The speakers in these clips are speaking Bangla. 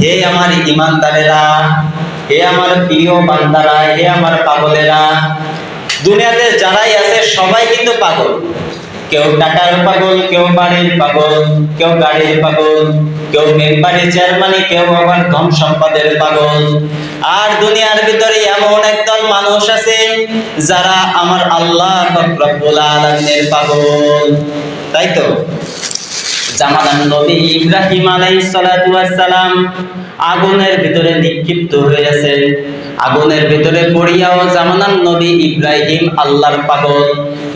হে আমার ঈমানদারেরা, হে আমার প্রিয় বান্দারা, হে আমার পাগলেরা, দুনিয়াতে যারাই আছে সবাই কিন্তু পাগল। কেউ টাকার পাগল, কেউ বাড়ির পাগল, কেউ গাড়ির পাগল, কেউ মেম্বারের চেয়ারম্যানে, কেউ আবার ধন সম্পদের পাগল। আর দুনিয়ার ভিতরে এমন একদল মানুষ আছে যারা আমার আল্লাহ রব্বুল আলামিনের পাগল। তাই তো? জামানার নবী ইব্রাহিম আলাইহিস সালাতু আগুনের ভিতরে নিক্ষিপ্ত হয়েছে আগুনের ভিতরে পড়িয়াও জামানান নবী ইব্রাহিম আল্লাহর পাগল।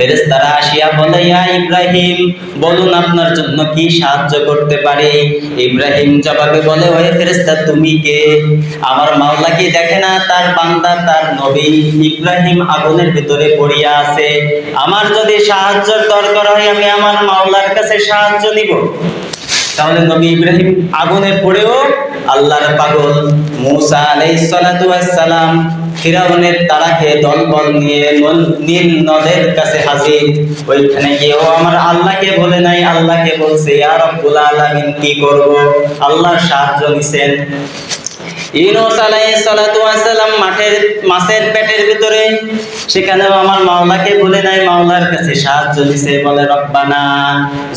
ফেরেশতারা আসিয়া বলে, ইয়া ইব্রাহিম, বলুন আপনার জন্য কি সাহায্য করতে পারি? ইব্রাহিম জবাবে বলে ওই ফেরেশতা, তুমি কে? আমার মাওলা কি দেখে না তার বান্দা, তার নবী ইব্রাহিম আগুনের ভিতরে পড়িয়া আছে? আমার যদি সাহায্যের দরকার হয়, আমি আমার মাওলার কাছে সাহায্য নিব। তাহলে নবী ইব্রাহিম আগুনে পড়েও আল্লাহর পাগল মুসা আলাইহিস সালাম ফিরাউনের তারাকে দলবল নিয়ে নল- নীল নদের কাছে হাজির। ওইখানে গিয়ে, ও আমার আল্লাহকে বলে নাই, আল্লাহকে বলছে আর রব্বুল আলামিন, কি করব? আল্লাহর সাহায্য নিছেন। ইউনুস আলাইহিস সালাতু ওয়াস সালাম মাঠের, মাছের পেটের ভিতরে সেখানেও আমার মাওলাকে বলে নাই মাওলার কাছে সাহায্য নিছে, বলে, রব্বানা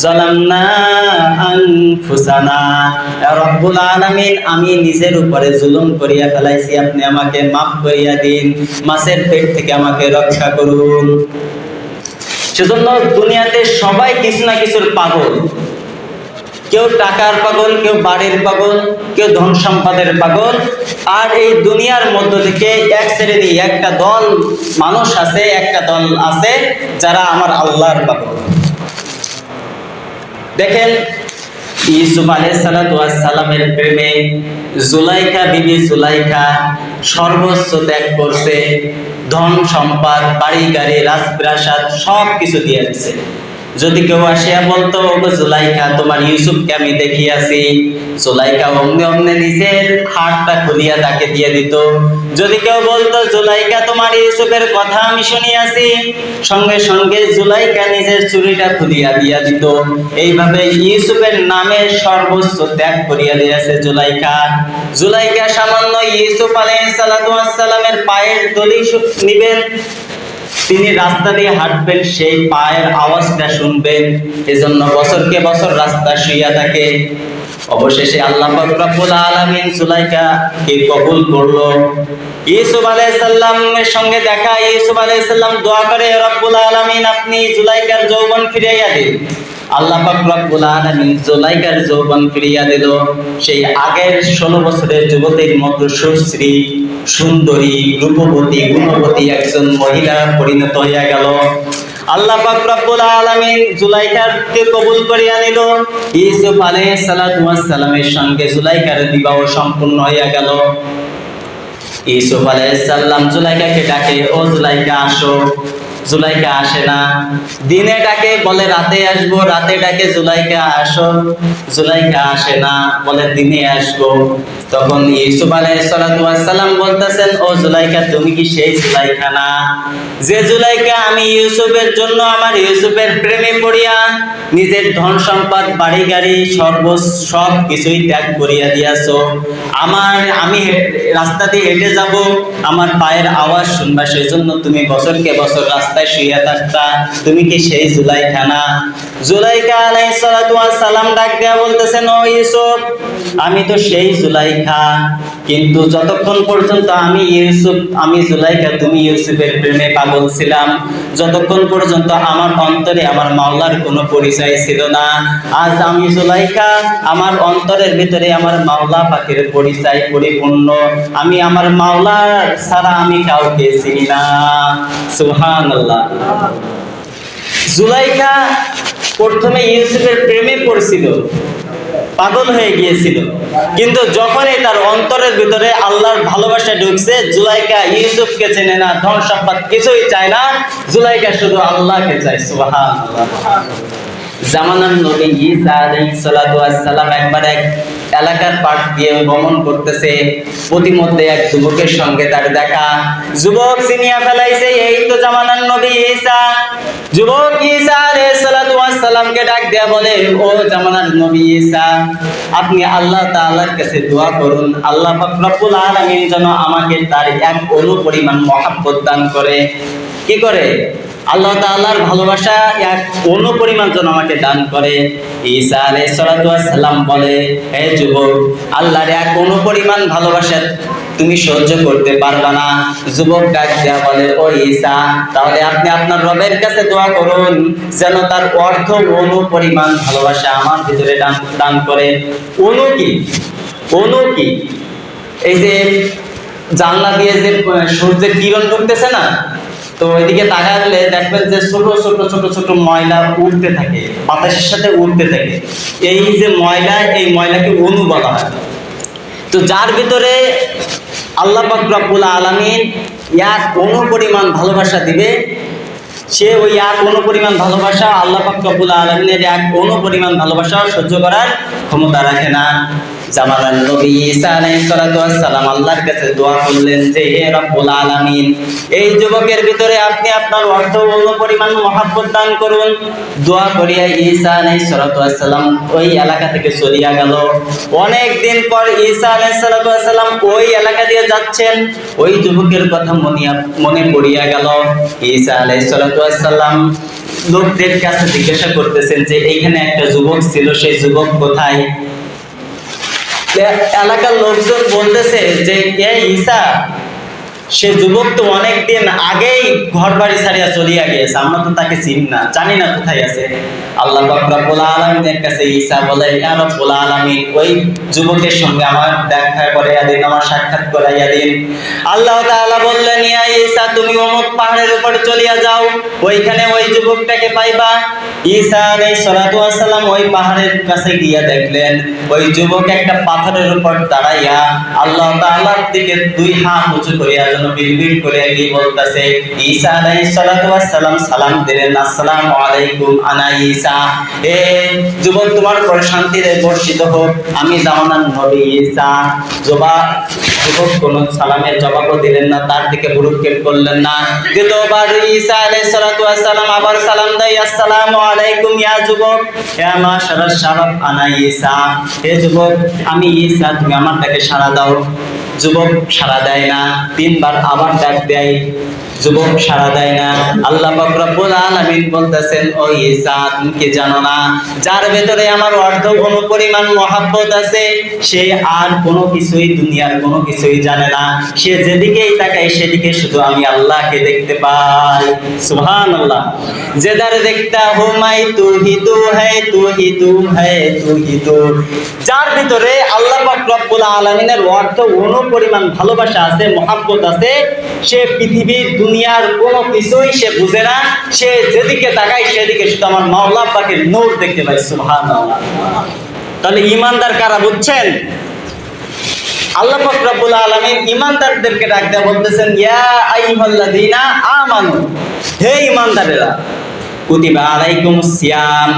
জালামনা আনফুসানা। রব্বুল আলামিন, আমি নিজের উপরে জুলুম করিয়া ফেলাইছি, আপনি আমাকে মাফ করিয়া দিন, মাছের পেট থেকে আমাকে রক্ষা করুন। সেজন্য দুনিয়াতে সবাই কিছু না কিছুর পাগল। কেউ টাকার পাগল, কেউ বাড়ির পাগল, কেউ ধন সম্পদের পাগল। আর এই দুনিয়ার মধ্য থেকে এক শ্রেণি, একটা দল মানুষ আছে, একটা দল আছে যারা আমার আল্লাহর পাগল। দেখেন, ইউসুফ আলাইহিস সালামের প্রেমে জুলাইখা বিবি জুলাইকা সর্বস্ব ত্যাগ করছে, ধন সম্পদ, বাড়ি গাড়ি, রাজপ্রাসাদ সব কিছু দিয়ে যদি কেউ আসিয়া বলতো ওগো জুলাইখা তোমার ইউসুফকে আমি দেখিয়াছি। জুলাইখা অমনি অমনি নিজের হাতটা খুলিয়া তাকে দিয়ে দিত। যদি কেউ বলতো জুলাইখা তোমার ইউসুফের কথা আমি শুনিয়াছি। সঙ্গে সঙ্গে জুলাইখা নিজের চুরিটা খুলিয়া দিয়া দিত। এইভাবে ইউসুফের নামে সর্বোচ্চ ত্যাগ করিয়া দিয়েছে জুলাইখা জুলাইখা সামান্য ইউসুফ আলাইহিস সালামের পায়ের দলি নিবেন। তিনি রাস্তা দিয়ে হাঁটবেন, সেই পায়ের আওয়াজটা শুনবেন। এজন্য বছরকে বছর রাস্তা শুইয়া থাকে। অবশেষে আল্লাহ রাব্বুল আলামিন সুলাইকা কে কবুল করল। ইউসুফ আলাইহিস সালামের সঙ্গে দেখা, ইউসুফ আলাইহিস সালাম দোয়া করে, রব্বুল আলামিন, আপনি জুলাইকার যৌবন ফিরাইয়া দিন। আল্লাহ রব্বুল আলামিন জুলাইকার যৌবন ফিরিয়া দিল। সেই আগের ষোলো বছরের যুবতীর মতো সুশ্রী, সুন্দরী, রূপবতী, গুণবতী একজন মহিলা পরিণত হইয়া গেল। আল্লাহ পাক রব্বুল আলামিন জুলাইকারকে কবুল করিয়া নিল। ইউসুফ আলাইহিস সালাতু সঙ্গে জুলাইকার বিবাহ সম্পূর্ণ হইয়া গেল। ইউসুফ আলাইহিস সালাম জুলাইকাকে ডাকে, ও জুলাইকা, আসো। জুলাইকা আসে না। দিনে ডাকে, বলে রাতে আসব, রাতে ডাকে, জুলাইকা আসো, জুলাইকা আসে না, বলে দিনে আসব। তখন ইউসুফ আলাইহিস সালাতু বলতেছেন, ও জুলাইকা, তুমি কি সেই জুলাইকা না যে জুলাইকা, আমি ইউসুফের জন্য আমার ইউসুফের প্রেমে পড়িয়া নিজের ধন সম্পদ, বাড়ি গাড়ি, সর্ব, সব কিছুই ত্যাগ করিয়া দিয়াছো। আমার, আমি রাস্তা দিয়ে হেঁটে যাব, আমার পায়ের আওয়াজ শুনবা সেই জন্য তুমি বছরকে বছর রাস্তায় শুইয়া থাকতা তুমি কি সেই জুলাইখা না জুলাইকা আলাইহিস সালাতু সালাম ডাক দেয়া বলতেছেন ও ইউসুফ, আমি তো সেই জুলাইখা। কিন্তু যতক্ষণ পর্যন্ত আমি ইউসুফ, আমি জুলাইখা, তুমি ইউসুফের প্রেমে পাগল ছিলাম, যতক্ষণ পর্যন্ত আমার অন্তরে আমার মাওলার কোনো পরিচয় ছিল না, আজ আমি জুলাইখা, আমার অন্তরের ভিতরে আমার মাওলা পাখির পরিচয় পরিপূর্ণ। আমি আমার মাওলা ছাড়া আমি কাউকে চিনি না। সুবহানাল্লাহ। জুলাইখা প্রথমে ইউসুফের প্রেমে পড়ছিল, পাগল হয়ে গিয়েছিল। কিন্তু যখনই তার অন্তরের ভিতরে আল্লাহর ভালোবাসা ঢুকছে, জুলাইকা ইউসুফকে চেনে না, ধন সম্পদ কিছুই চায় না, জুলাইকা শুধু আল্লাহকে চায়, সুবহানাল্লাহ। জামানার নবী ঈসা আলাইহিস সালাতু ওয়াস সালাম একবার এক এলাকার পাশ দিয়ে ভ্রমণ করতেছে। প্রতিমধ্যে এক যুবকের সঙ্গে তার দেখা। যুবক চিনিয়া ফেলাইছে, এই তো জামানার নবী ঈসা। যুবক ঈসা আলাইহিস সালাতু ওয়াস সালামকে ডাক দেয়া বলে, ও জামানার নবী ঈসা, আপনি আল্লাহ তাআলার কাছে দোয়া করুন। আল্লাহ পাক রব্বুল আলামিন যেন আমাকে তার এক অনু পরিমাণ মহাব্বত দান করে। কি করে? আল্লাহ তাআলার ভালোবাসা এক অনু পরিমাণ যেন আমাকে দান করে। ঈসা সালাম বলে, হে যুবক, আল্লাহর এক অনু পরিমাণ ভালোবাসা তুমি সহ্য করতে পারবা না। যুবক ডাক বলে, ও ঈসা, তাহলে আপনি আপনার রবের কাছে দোয়া করুন, যেন তার অর্ধ অনু পরিমাণ ভালোবাসা আমার ভিতরে দান দান করে। অনু কি? অনু কি? এই যে জানলা দিয়ে যে সূর্যের কিরণ ঢুকতেছে না তো ওইদিকে তাকালে দেখবেন যে ছোট ছোট ছোট ছোট ময়লা উড়তে থাকে, বাতাসের সাথে উড়তে থাকে। এই যে ময়লা, এই ময়লাকে অনু বলা হয়। তো যার ভিতরে আল্লাহ পাক রব্বুল আলামিন এক অনু পরিমাণ ভালোবাসা দিবে, সে ওই এক অনু পরিমাণ ভালোবাসা আল্লাহ পাক রব্বুল আলামিনের এক অনু পরিমাণ ভালোবাসা সহ্য করার ক্ষমতা রাখে না। জামানার নবী ঈসা আলাইহিস সালাতু সালাম আল্লাহর কাছে দোয়া করলেন যে, হে রব্বুল আলামিন, এই যুবকের ভিতরে আপনি আপনার অর্থ অনু পরিমাণ মহাব্বত দান করুন। দোয়া করিয়া ঈসা আলাইহিস সালাতু সালাম ওই এলাকা থেকে চলিয়া গেল। অনেক দিন পর ঈসা আলাইহিস সালাতু সালাম ওই এলাকা দিয়ে যাচ্ছেন। ওই যুবকের কথা মনিয়া, মনে পড়িয়া গেল। ঈসা আলাইহিস সালাতু সালাম লোকদের কাছে জিজ্ঞাসা করতেছেন যে, এইখানে একটা যুবক ছিল, সেই যুবক কোথায়? এলাকার লোকজন বলতেছে যে, এ ঈসা, সে যুবক তো অনেকদিন আগেই ঘর বাড়ি ছাড়িয়া চলিয়া গিয়েছে। আমরা তো তাকে চিনি না, জানি না কোথায় আছে। আল্লাহ রব্বুল আলামিনের কাছে ঈসা বলে, ইয়া রব্বুল আলামিন, ওই যুবকের সঙ্গে আমার দেখা করাইয়া দিন, আমার সাক্ষাৎ করাইয়া দিন। আল্লাহ বললেন, ইয়া ঈসা, তুমি অমুক পাহাড়ের উপরে চলিয়া যাও। ওইখানে ওই যুবকটাকে পাইবা। ঈসা আলাইহিস সালাতু ওয়াসসালাম ওই পাহাড়ের কাছে গিয়া দেখলেন, ওই যুবক একটা পাথরের উপর দাঁড়াইয়া আল্লাহ তাআলার দিকে দুই হাত উঁচু করিয়া যেন বিড়বিড় করে গিয়ে বলতেছে, ঈসা আলাইহিস সালাতু ওয়াস সালাম দিলেন, আসসালামু আলাইকুম আনা ঈসা, এ যুবক তোমার উপর শান্তি বর্ষিত হোক, আমি জামানার নবী ঈসা। জবাব যুবক কোন সালামের জবাবও দিলেন না, তার দিকে ভুরুক্ষেপ করলেন না? দ্বিতীয়বার ঈসা আলাইহিস সালাতু ওয়াস সালাম আবার সালাম দেয়, আসসালামু আলাইকুম ইয়া যুবক। হে মাশারাস শাবাব আনা ঈসা। হে যুবক, আমি ঈসা, তুমি আমার ডাকে সাড়া দাও। যুবক সাড়া দেয় না, তিনবার আবার ডাক দেয়, যুবক সাড়া দেয় না। আল্লাহ রব্বুল আলামিন বলতেছেন ও ঈসা তুমি জানো না, যার ভেতরে আমার অর্ধ কোনো পরিমাণ মহাব্বত আছে, সে আর কোনো কিছুই দুনিয়ার কোনো কিছুই জানে না। সে যেদিকেই তাকায়, সেদিকে শুধু আমি আল্লাহকে দেখতে পাই। সুবহানাল্লাহ। যেদার দেখতা হো মাই তু হি তু হ্যায় তু হি তু হ্যায় তু হি তু। যার ভিতরে আল্লাহ পাক রব্বুল আলামিনের অর্থ অনু পরিমাণ ভালোবাসা আছে, মহাব্বত আছে, সে পৃথিবীর দুনিয়ার কোনো কিছুই সে বুঝে না। সে যেদিকে তাকায় সেদিকে শুধু আমার মাওলা পাকের নূর দেখতে পাই সুবহানাল্লাহ। তাহলে ইমানদার কারা বুঝছেন? আল্লাহ পাক রব্বুল ইমানদারদেরকে বলতেছেন, ইয়া আমানু হে ইমানদারেরা কুতিবা আলাইকুমুস সিয়াম।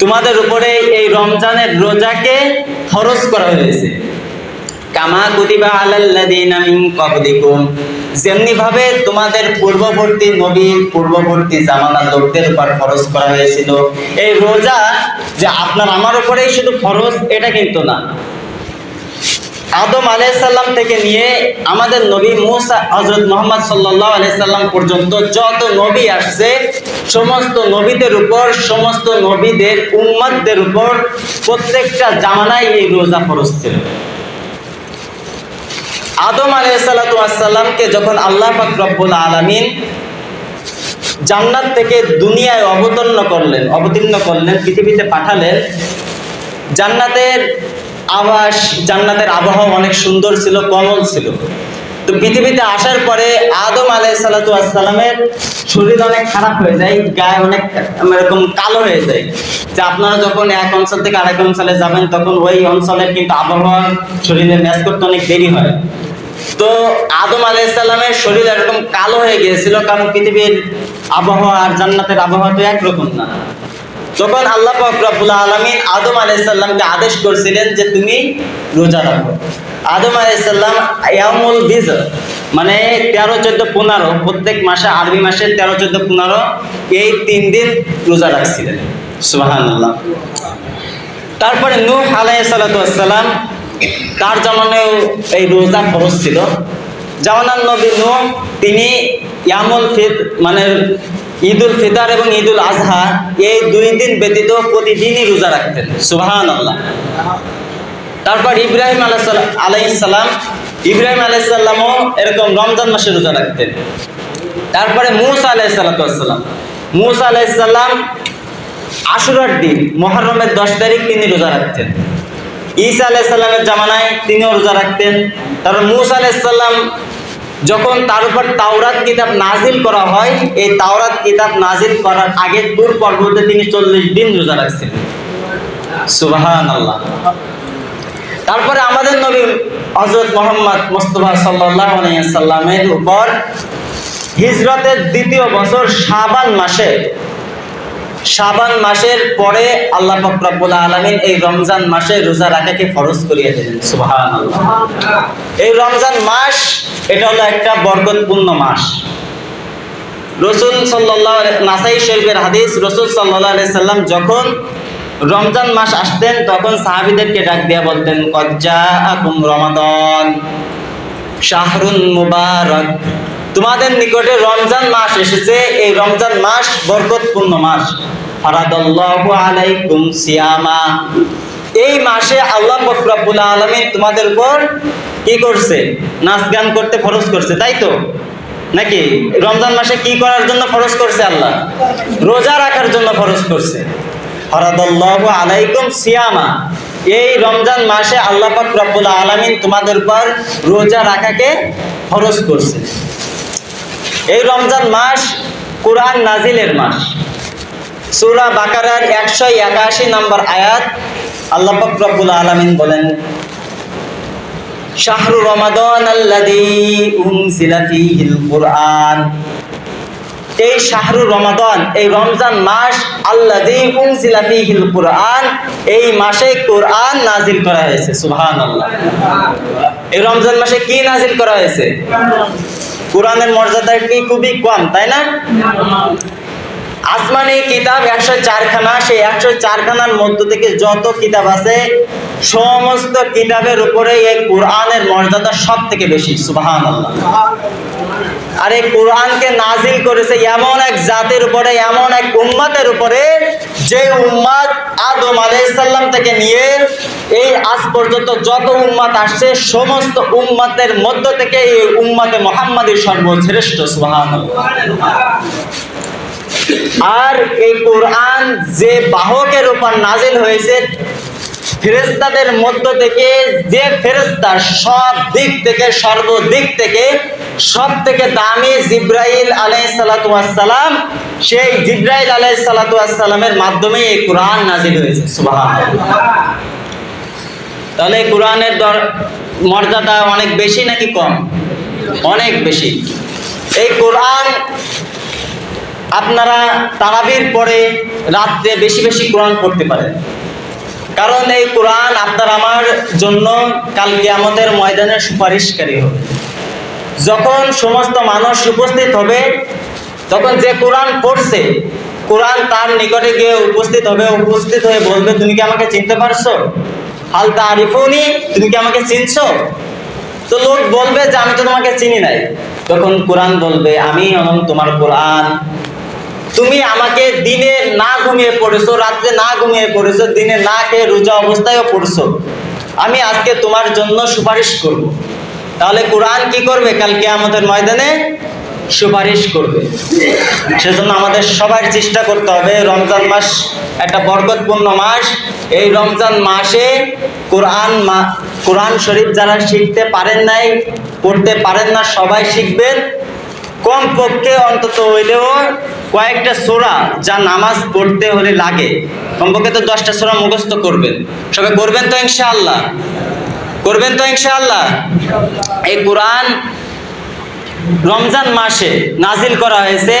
তোমাদের উপরে এই রমজানের রোজাকে ফরজ করা হয়েছে। কামা কুতিবা আলাল্লাযীনা মিন ক্বাবলিকুম। যেমনি ভাবে তোমাদের পূর্ববর্তী নবী, পূর্ববর্তী জামানার লোকদের উপর ফরজ করা হয়েছিল, এই রোজা যে আপনার আমার উপরেই শুধু ফরজ, এটা কিন্তু না। আদম আলাইসাল্লাম থেকে নিয়ে আমাদের নবী মুসা হজরত মোহাম্মদ সাল্লাহ আলাইসাল্লাম পর্যন্ত যত নবী আসছে, সমস্ত নবীদের উপর, সমস্ত নবীদের উম্মাদদের উপর প্রত্যেকটা জামানায় এই রোজা ফরজ ছিল। আদম আলাইসাল্লামকে যখন আল্লাহ পাক রব্বুল আলামিন জান্নাত থেকে দুনিয়ায় অবতরণ করলেন, অবতীর্ণ করলেন, পৃথিবীতে পাঠালেন, জান্নাতের আবাস জান্নাতের আবহাওয়া অনেক সুন্দর ছিল, কমল ছিল। তো পৃথিবীতে আসার পরে আদম আলাই সালামের শরীর অনেক খারাপ হয়ে যায়, গায়ে অনেক এরকম কালো হয়ে যায়। যে আপনারা যখন এক অঞ্চল থেকে আরেক অঞ্চলে যাবেন, তখন ওই অঞ্চলের কিন্তু আবহাওয়া শরীরে ম্যাচ করতে অনেক দেরি হয়। তো আদম আলাইসাল্লামের শরীর এরকম কালো হয়ে গিয়েছিল, কারণ পৃথিবীর আবহাওয়া আর জান্নাতের আবহাওয়া তো একরকম না। তখন আল্লাহ রব্বুল আলামিন আদম আলাইসাল্লামকে আদেশ করেছিলেন যে তুমি রোজা রাখো। আদম আলাইসাল্লাম ইয়ামুল বিজ মানে তেরো, চোদ্দ, পনেরো, প্রত্যেক মাসে আরবি মাসে তেরো, চোদ্দ, পনেরো, এই তিন দিন রোজা রাখছিলেন। আল্লাহ তারপরে নূহ আলাইসাল্লাম তার জমানেও এই রোজা ফরজ ছিল। জামানার নবী নূহ, তিনি ইয়ামুল ফিত মানে ঈদুল ফিতর এবং ঈদুল আজহা এই দুই দিন ব্যতীত প্রতিদিনই রোজা রাখতেন। সুবাহান আল্লাহ তারপর ইব্রাহিম আলাইসাল্লাম ইব্রাহিম আলাইসাল্লামও এরকম রমজান মাসে রোজা রাখতেন। তারপরে মুসা আলাইসাল্লাম মুসা আলাইসাল্লাম আশুরার দিন মহরমের দশ তারিখ তিনি রোজা রাখতেন। ঈসা আলাইসাল্লামের জামানায় তিনিও রোজা রাখতেন। তারপর মুসা আলাইসাল্লাম যখন তার উপর তাওরাত কিতাব নাজিল করা হয়, এই তাওরাত কিতাব নাজিল করার আগে দূর পর্বতে তিনি চল্লিশ দিন রোজা রাখছিলেন সুবাহান আল্লাহ তারপরে আমাদের নবী হজরত মোহাম্মদ মুস্তফা সাল্লাহ সাল্লামের উপর হিজরতের দ্বিতীয় বছর শাবান মাসে শাবান মাসের পরে আল্লাহ ফকরাবুল আলমিন এই রমজান মাসে রোজা রাখাকে ফরজ করিয়ে দিলেন সুবাহান এই রমজান মাস, এটা হলো একটা বরকতপূর্ণ মাস। রসুল সাল্লাহ নাসাই শরীফের হাদিস, রসুল সাল্লাহ সাল্লাম যখন রমজান মাস আসতেন, তখন সাহাবিদেরকে ডাক দিয়া বলতেন কজ্জা আকুম রমাদন, শাহরুন মুবারক। তোমাদের নিকটে রমজান মাস এসেছে। এই রমজান মাস বরকতপূর্ণ মাস। আলাইকুম সিয়ামা। এই মাসে আল্লাহ বকরাবুল আলমিন তোমাদের উপর কি করছে? নাচ গান করতে ফরজ করছে, তাই তো? নাকি? রমজান মাসে কি করার জন্য ফরজ করছে আল্লাহ? রোজা রাখার জন্য ফরজ করছে। ফরাদাল্লাহু আলাইকুম সিয়ামা। এই রমজান মাসে আল্লাহ পাক রব্বুল আলামিন তোমাদের উপর রোজা রাখাকে ফরজ করছে। এই রমজান মাস কোরআন নাজিলের মাস। সুরা বাকারার একশো একাশি নম্বর আয়াত আল্লাহ রব্বুল আলামিন বলেন, শাহরু রমাদান কুরআন। এই শাহরু রমাদান, এই রমজান মাস আল্লাযী উনজিলা ফীহিল কুরআন, এই মাসে কোরআন নাজিল করা হয়েছে, সুবহানাল্লাহ। এই রমজান মাসে কি নাজিল করা হয়েছে? কোরআনের মর্যাদা কি খুবই কম, তাই না? আসমানি কিতাব একশো চারখানা, সেই একশো চারখানার মধ্য থেকে যত কিতাব আছে, সমস্ত কিতাবের উপরে এই কোরআনের মর্যাদা সব থেকে বেশি সুবাহান আর এই কোরআনকে নাজিল করেছে এমন এক জাতির উপরে, এমন এক উম্মাতের উপরে যে উম্মাদ আদম আলাইসাল্লাম থেকে নিয়ে এই আজ পর্যন্ত যত উম্মাত আসছে, সমস্ত উম্মাতের মধ্য থেকে এই উম্মাতে মোহাম্মদের সর্বশ্রেষ্ঠ সুবাহান আর এই কোরআন যে বাহকের উপর নাজিল হয়েছে ফেরেস্তাদের মধ্য থেকে যে ফেরেস্তা সব দিক থেকে, সর্বদিক থেকে সব থেকে দামি জিব্রাইল আলাই সালাতাম সেই জিব্রাইল আলাই সালাতামের মাধ্যমে এই কোরআন নাজিল হয়েছে তাহলে কোরআনের দর, মর্যাদা অনেক বেশি নাকি কম? অনেক বেশি। এই কোরআন আপনারা তারাবির পরে রাত্রে বেশি বেশি কোরআন পড়তে পারেন। কারণ এই কোরআন আপনার আমার জন্য কালকে আমাদের ময়দানের সুপারিশকারী হবে। যখন সমস্ত মানুষ উপস্থিত হবে, তখন যে কোরআন পড়ছে, কোরআন তার নিকটে গিয়ে উপস্থিত হবে, উপস্থিত হয়ে বলবে, তুমি কি আমাকে চিনতে পারছ? হাল তারিফুনি, তুমি কি আমাকে চিনছো? তো লোক বলবে যে, আমি তো তোমাকে চিনি নাই। তখন কোরআন বলবে, আমি হলাম তোমার কোরআন। তুমি আমাকে দিনে না ঘুমিয়ে পড়েছো, রাত্রে না ঘুমিয়ে পড়েছো, দিনে না খেয়ে রোজা অবস্থায়ও পড়ছো। আমি আজকে তোমার জন্য সুপারিশ করব। তাহলে কোরআন কি করবে? কালকে আমাদের ময়দানে সুপারিশ করবে। সেজন্য আমাদের সবার চেষ্টা করতে হবে, রমজান মাস একটা বরকতপূর্ণ মাস। এই রমজান মাসে কোরআন কোরআন শরীফ যারা শিখতে পারেন নাই, পড়তে পারেন না, সবাই শিখবেন। কম পক্ষে অন্তত হইলেও কয়েকটা সোরা যা নামাজ পড়তে হলে লাগে, কমপক্ষে তো দশটা সোরা মুখস্থ করবেন। সবাই করবেন তো ইনশাআল্লাহ। করবেন তো ইনশাআল্লাহ এই কোরআন রমজান মাসে নাজিল করা হয়েছে,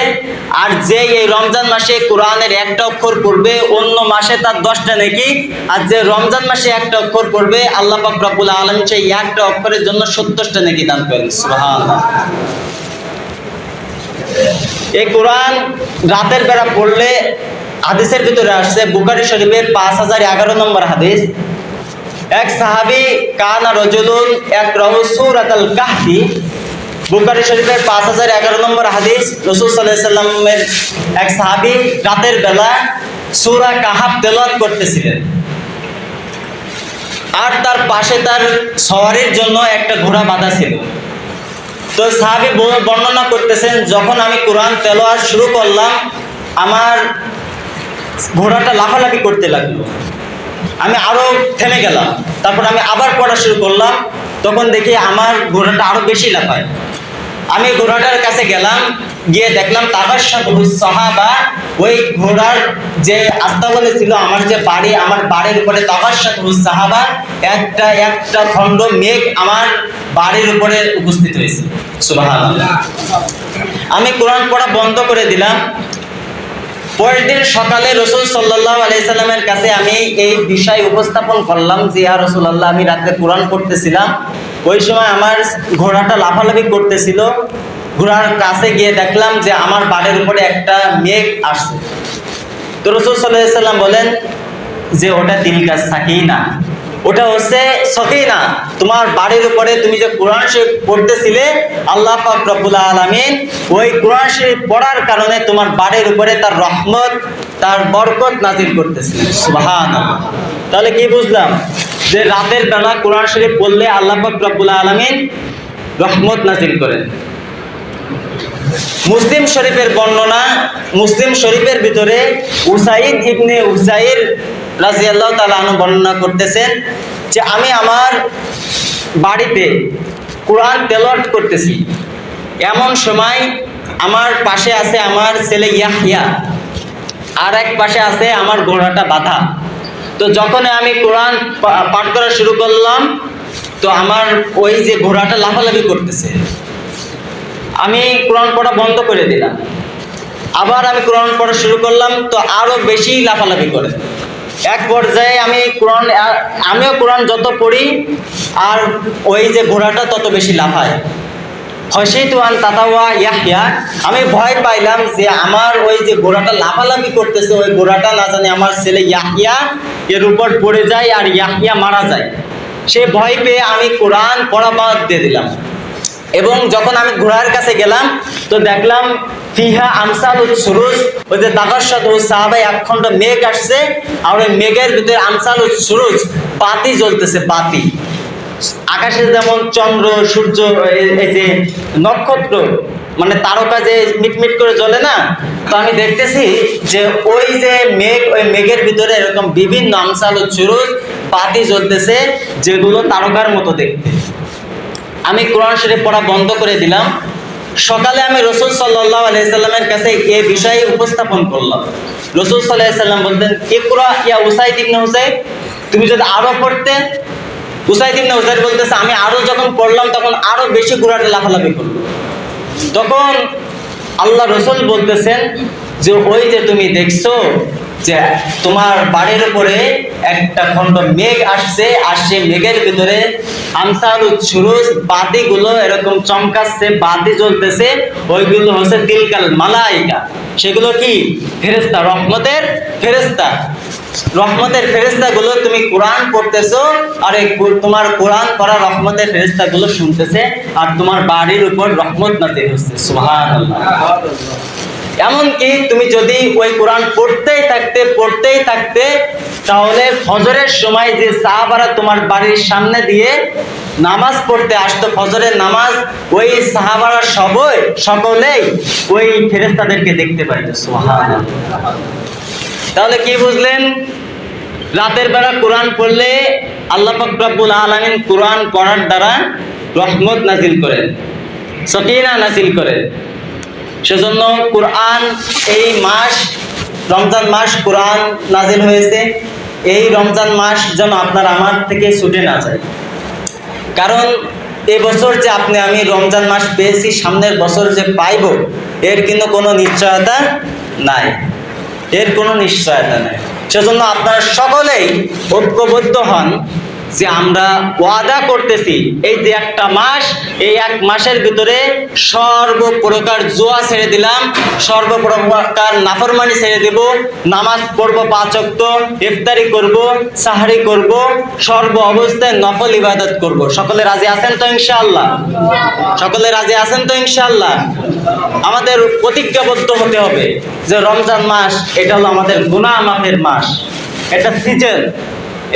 আর যে এই রমজান মাসে কোরআনের একটা অক্ষর পড়বে, অন্য মাসে তার দশটা নাকি আর যে রমজান মাসে একটা অক্ষর পড়বে, আল্লাহ রব্বুল আলম সেই একটা অক্ষরের জন্য সত্তরটা নাকি দান করেন। এই কোরআন রাতের বেলা পড়লে হাদিসের ভিতরে আসছে, বুখারী শরীফের পাঁচ হাজার এগারো নম্বর হাদিস এক সাহাবি, কানা রজুলুন এক রহসুরাতাল কাহফি, বুখারী শরীফের পাঁচ হাজার এগারো নম্বর হাদিস, রসুল সাল্লাহ সাল্লামের এক সাহাবি রাতের বেলা সুরা কাহাব তেলাওয়াত করতেছিলেন। আর তার পাশে তার সওয়ারির জন্য একটা ঘোড়া বাঁধা ছিল। তো সাহাবি বর্ণনা করতেছেন, যখন আমি কোরআন তেলাওয়াত শুরু করলাম, আমার ঘোড়াটা লাফালাফি করতে লাগল। আমি আরও থেমে গেলাম। তারপর আমি আবার পড়া শুরু করলাম। তখন দেখি আমার ঘোড়াটা আরও বেশি লাফায়। আমি ঘোড়াটার কাছে গেলাম, গিয়ে দেখলাম তাবাসাত সাহাবা, ওই ঘোড়ার যে আস্তাবলে ছিল, আমার যে বাড়ি, আমার বাড়ির উপরে তাবাসাত সাহাবা, একটা একটা খণ্ড মেঘ আমার বাড়ির উপরে উপস্থিত হয়েছে। সুবহানাল্লাহ। আমি কোরআন পড়া বন্ধ করে দিলাম। পরের দিন সকালে রসুল সাল্লাহ আলাইসাল্লামের কাছে আমি এই বিষয় উপস্থাপন করলাম যে, ইয়া রসুল্লাহ আমি রাতে কোরআন করতেছিলাম ওই সময় আমার ঘোড়াটা লাফালাফি করতেছিল। ঘোড়ার কাছে গিয়ে দেখলাম যে, আমার বাড়ির উপরে একটা মেঘ আসছে। তো রসুল সাল্লাহ সাল্লাম বলেন যে, ওটা দিল গাছ থাকেই না ওটা হচ্ছে সকিনা তোমার বাড়ির উপরে তুমি যে কোরআন শরীফ পড়তেছিলে, আল্লাহ পাক রব্বুল আলামিন, ওই কোরআন শরীফ পড়ার কারণে তোমার বাড়ির উপরে তার রহমত, তার বরকত নাজিল করতেছিলেন সুবহানাল্লাহ। তাহলে কি বুঝলাম? যে রাতের বেলা কোরআন শরীফ পড়লে আল্লাহ পাক রব্বুল আলামিন রহমত নাজিল করেন। মুসলিম শরীফের বর্ণনা মুসলিম শরীফের ভিতরে উসাইদ ইবনে উসাইর রাজিয়াল্লাহ আনহু বর্ণনা করতেছেন যে আমি আমার বাড়িতে কোরআন তেলাওয়াত করতেছি। এমন সময় আমার পাশে আছে আমার ছেলে ইয়াহিয়া আর এক পাশে আছে আমার ঘোড়াটা বাধা। তো যখন আমি কোরআন পাঠ করা শুরু করলাম, তো আমার ওই যে ঘোড়াটা লাফালাফি করতেছে। আমি কোরআন পড়া বন্ধ করে দিলাম। আবার আমি কোরআন পড়া শুরু করলাম, তো আরও বেশি লাফালাফি করে। এক পর্যায়ে আমি কোরআন আমিও কোরআন যত পড়ি, আর ওই যে ঘোড়াটা তত বেশি লাফায়। হসিতু আন তাতাওয়া ইয়াহইয়া, আমি ভয় পাইলাম যে আমার ওই যে ঘোড়াটা লাফালাফি করতেছে, ওই ঘোড়াটা না জানি আমার ছেলে ইয়াহিয়া এর উপর পড়ে যায় আর ইয়াহিয়া মারা যায়। সে ভয় পেয়ে আমি কোরআন পড়া বাদ দিয়ে দিলাম। এবং যখন আমি ঘোড়ার কাছে গেলাম, তো দেখলাম ফিহা আমসাল সুরুজ, ওই যে দাগাসাদ ও সাহাবাই একখণ্ড মেঘ আসছে, আর ওই মেঘের ভিতরে আমসাল সুরুজ, বাতি জ্বলতেছে, বাতি। আকাশে যেমন চন্দ্র, সূর্য এই- যে নক্ষত্র মানে তারকা যে মিটমিট করে জ্বলে না, তো আমি দেখতেছি যে ওই যে মেঘ, ওই মেঘের ভিতরে এরকম বিভিন্ন আমসাল ও সুরুজ, বাতি জ্বলতেছে, যেগুলো তারকার মতো দেখতে। আমি কোরআন শরীফ পড়া বন্ধ করে দিলাম। সকালে আমি রসুল সাল্লাহ আলাইসাল্লামের কাছে এ বিষয়ে উপস্থাপন করলাম। রসুল সাল্লাহ সাল্লাম বলতেন, ইকরা ইয়া উসাইদ ইবনে হুসাইদ তুমি যদি আরও পড়তে? উসাইদ ইবনে হুসাইদ বলতেছে, আমি আরও যখন পড়লাম, তখন আরও বেশি ঘোড়াটা লাফালাফি করল তখন আল্লাহ রসুল বলতেছেন যে, ওই যে তুমি দেখছ যে তোমার বাড়ির উপরে একটা খণ্ড মেঘ আসছে, আর সেই মেঘের ভিতরে আমসাল সুরুজ বাতিগুলো এরকম চমকাচ্ছে, বাতি জ্বলতেছে। ওইগুলো হচ্ছে তিলকাল মালাইকা। সেগুলো কি? ফেরেস্তা রহমতের ফেরেস্তা রহমতের ফেরেস্তা গুলো তুমি কোরআন পড়তেছো, আর তোমার কোরআন পড়া রহমতের ফেরেস্তা গুলো শুনতেছে, আর তোমার বাড়ির উপর রহমত নাজিল হচ্ছে। সুবহানাল্লাহ। এমনকি তুমি যদি ওই কোরআন পড়তেই থাকতে পড়তেই থাকতে, তাহলে ফজরের সময় যে সাহাবারা তোমার বাড়ির সামনে দিয়ে নামাজ পড়তে আসতো, ফজরের নামাজ, ওই সাহাবারা সবই, সকলেই ওই ফেরেস্তাদেরকে দেখতে পাইতো তাহলে কি বুঝলেন? রাতের বেলা কোরআন পড়লে আল্লাহ পাক রব্বুল আলামিন কোরআন পড়ার দ্বারা রহমত নাজিল করেন, সকিনা নাজিল করেন। সেজন্য কোরআন এই মাস, রমজান মাস কোরআন নাজিল হয়েছে। এই রমজান মাস যেন আপনার আমার থেকে ছুটে না যায়। কারণ এবছর যে আপনি, আমি রমজান মাস পেয়েছি, সামনের বছর যে পাইব, এর কিন্তু কোনো নিশ্চয়তা নাই। এর কোনো নিশ্চয়তা নাই। সেজন্য আপনারা সকলেই ঐক্যবদ্ধ হন। যে আমরা ওয়াদা করতেছি, এই যে একটা মাস, এই এক মাসের ভিতরে সর্বপ্রকার জোয়া ছেড়ে দিলাম, সর্বপ্রকার নাফরমানি ছেড়ে দেব, নামাজ পড়ব পাঁচক্ত ইফতারি করব, সাহারি করব, সর্ব অবস্থায় নফল ইবাদত করব। সকলে রাজি আছেন তো ইনশাআল্লাহ? সকলে রাজি আছেন তো ইনশাআল্লাহ? আমাদের প্রতিজ্ঞাবদ্ধ হতে হবে যে রমজান মাস, এটা হলো আমাদের গুনাহ মাফের মাস। এটা সিজন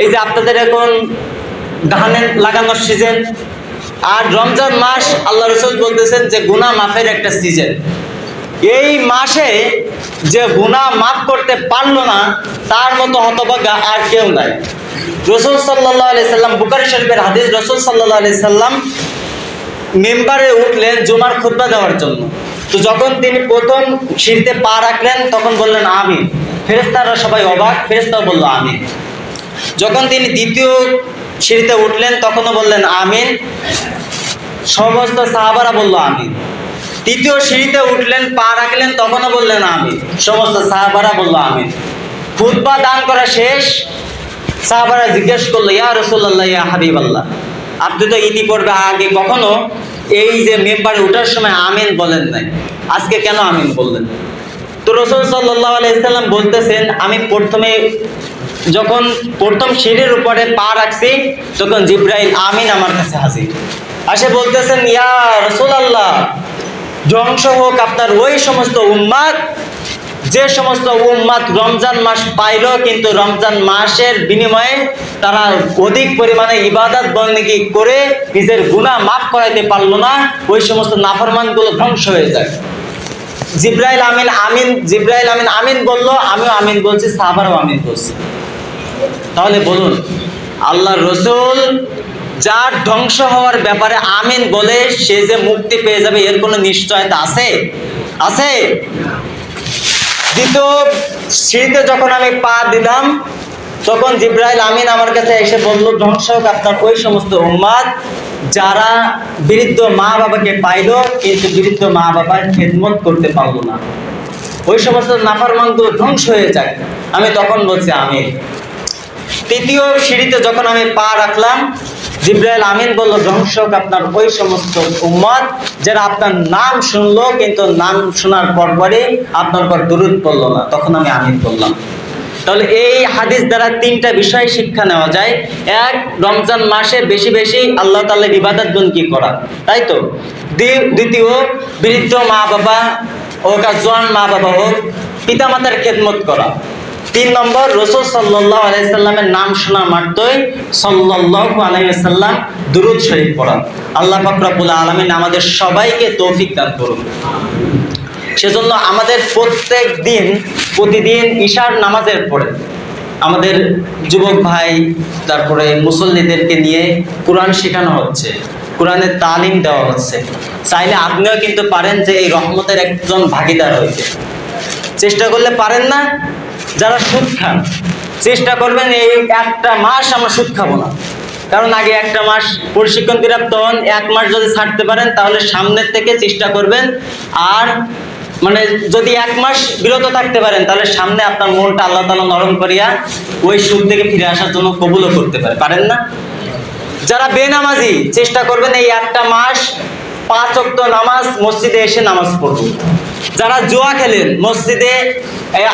এই যে আপনাদের এখন ধানের লাগানোর সিজন আর রমজান মাস আল্লাহ রসুল বলতেছেন যে গুনাহ মাফের একটা সিজন এই মাসে যে গুনাহ মাফ করতে পারল না, তার মতো হতভাগা আর কেউ নাই। রসুল সাল্লাহ আলি সাল্লাম বুকারি শরীফের হাদিস, রসুল সাল্লাহ আলি সাল্লাম মেম্বারে উঠলেন জুমার খুতবা দেওয়ার জন্য। তো যখন তিনি প্রথম সিঁড়িতে পা রাখলেন, তখন বললেন আমি ফেরেস্তারা সবাই অবাক ফেরেস্তা বলল আমি যখন তিনি দ্বিতীয় সিঁড়িতে উঠলেন, তখনও বললেন, আমিন। সমস্ত সাহাবারা বলল, আমিন। তৃতীয় সিঁড়িতে উঠলেন, পা রাখলেন, তখনও বললেন, আমিন। সমস্ত সাহাবারা বলল, আমিন। খুতবা দান করা শেষ। সাহাবারা জিজ্ঞেস করল, ইয়া রসুল্লাহ ইয়া হাবিব আল্লাহ আপনি তো ইতিপূর্বে আগে কখনো? এই যে মেম্বারে ওঠার সময় আমিন বলেন নাই, আজকে কেন আমিন বললেন? তো রসুল সাল্লাহ আলাইসাল্লাম বলতেছেন, আমি প্রথমে যখন প্রথম সিঁড়ির উপরে পা রাখছি, তখন জিব্রাইল আমিন আমার কাছে হাজির। আসে বলতেছেন, ইয়া রসুল আল্লাহ ধ্বংস হোক আপনার ওই সমস্ত উম্মাদ। যে সমস্ত উম্মাদ রমজান মাস পাইল, কিন্তু রমজান মাসের বিনিময়ে তারা অধিক পরিমাণে ইবাদত বন্দেগি করে নিজের গুনাহ মাফ করাইতে পারল না। ওই সমস্ত নাফরমানগুলো ধ্বংস হয়ে যায়। জিব্রাইল আমিন আমিন, জিব্রাইল আমিন আমিন বলল, আমিও আমিন বলছি, সাহাবারও আমিন বলছি। তাহলে বলুন আল্লাহ রসুল যার ধ্বংস হওয়ার ব্যাপারে আমিন বলে সে যে মুক্তি পেয়ে যাবে, এর কোনো নিশ্চয়তা আছে? আছে? দ্বিতীয় সিঁড়িতে যখন আমি পা দিলাম, তখন জিব্রাইল আমিন আমার কাছে এসে বলল, ধ্বংস হোক আপনার ওই সমস্ত উম্মাদ যারা বৃদ্ধ মা বাবাকে পাইল, কিন্তু বৃদ্ধ মা বাবার খেদমত করতে পারল না। ওই সমস্ত নাফার নাফারমানগুলো ধ্বংস হয়ে যায় আমি তখন বলছি, আমিন। তৃতীয় সিঁড়িতে যখন আমি পা রাখলাম, জিব্রাইল আমিন বলল, ধ্বংস হোক আপনার ওই সমস্ত উম্মত যারা আপনার নাম শুনলো, কিন্তু নাম শোনার পর পরে আপনার পর দূরত পড়ল না। তখন আমি আমিন বললাম। তাহলে এই হাদিস দ্বারা তিনটা বিষয় শিক্ষা নেওয়া যায়। এক, রমজান মাসে বেশি বেশি আল্লাহ তাল্লাহ ইবাদত কি করা, তাই তো? দ্বি- দ্বিতীয়, বৃদ্ধ মা বাবা হোক আর জোয়ান মা বাবা হোক, পিতামাতার খেদমত করা। তিন নম্বর, রসুল সাল্লাহ আলাইসাল্লামের নাম শোনা মাত্রই সাল্লাহ আলাইসাল্লাম দুরুদ শরীফ পড়া আল্লাহ ফাকরাবুল আলমিন আমাদের সবাইকে তৌফিক দান করুন। সেজন্য আমাদের প্রত্যেক দিন প্রতিদিন ঈশার নামাজের পরে আমাদের যুবক ভাই, তারপরে মুসল্লিদেরকে নিয়ে কোরআন শেখানো হচ্ছে, কোরআনের তালিম দেওয়া হচ্ছে। চাইলে আপনিও কিন্তু পারেন যে এই রহমতের একজন ভাগিদার হইতে। চেষ্টা করলে পারেন না যারা সুদ খান, চেষ্টা করবেন এই একটা মাস আমরা সুদ খাব না। কারণ আগে একটা মাস প্রশিক্ষণ প্রাপ্ত হন এক মাস যদি ছাড়তে পারেন, তাহলে সামনের থেকে চেষ্টা করবেন। আর মানে যদি এক মাস বিরত থাকতে পারেন, তাহলে সামনে আপনার মনটা আল্লাহ তালা নরম করিয়া ওই সুদ থেকে ফিরে আসার জন্য কবুলও করতে পারে। পারেন না? যারা বেনামাজি, চেষ্টা করবেন এই একটা মাস পাঁচ অক্ত নামাজ, মসজিদে এসে নামাজ পড়ব যারা জোয়া খেলেন, মসজিদে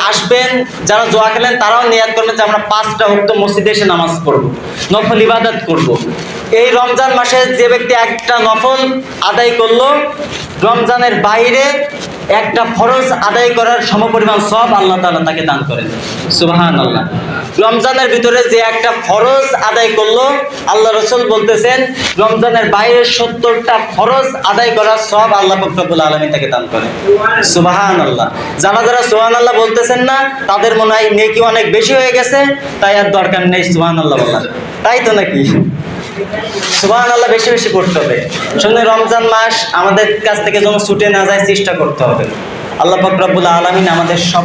আসবেন, যারা জোয়া খেলেন, তারাও নিয়াদ করবেন যে আমরা পাঁচটা হক্ত মসজিদে এসে নামাজ পড়ব, নফল ইবাদত করব। এই রমজান মাসে যে ব্যক্তি একটা নফল আদায় করল, রমজানের বাইরে একটা ফরজ আদায় করার সমপরিমাণ সব আল্লাহ তালা তাকে দান করেন সুবাহান আল্লাহ রমজানের ভিতরে যে একটা ফরজ আদায় করল, আল্লাহ রসুল বলতেছেন, রমজানের বাইরে সত্তরটা ফরজ আদায় করার সব আল্লাহ ফকরবুল আলমী তাকে দান করেন। সুবাহান আল্লাহ যারা যারা সুহান আল্লাহ বলতেছেন না, তাদের মনে হয় নেকি অনেক বেশি হয়ে গেছে, তাই আর দরকার নেই সুহান আল্লাহ বলা তাই তো নাকি? সুবাহ আল্লাহ বেশি বেশি করতে হবে। শুনে রমজান মাস আমাদের কাছ থেকে যেন ছুটে না যায়, চেষ্টা করতে হবে। আল্লাহ ফকরাবুল আলমিন আমাদের সব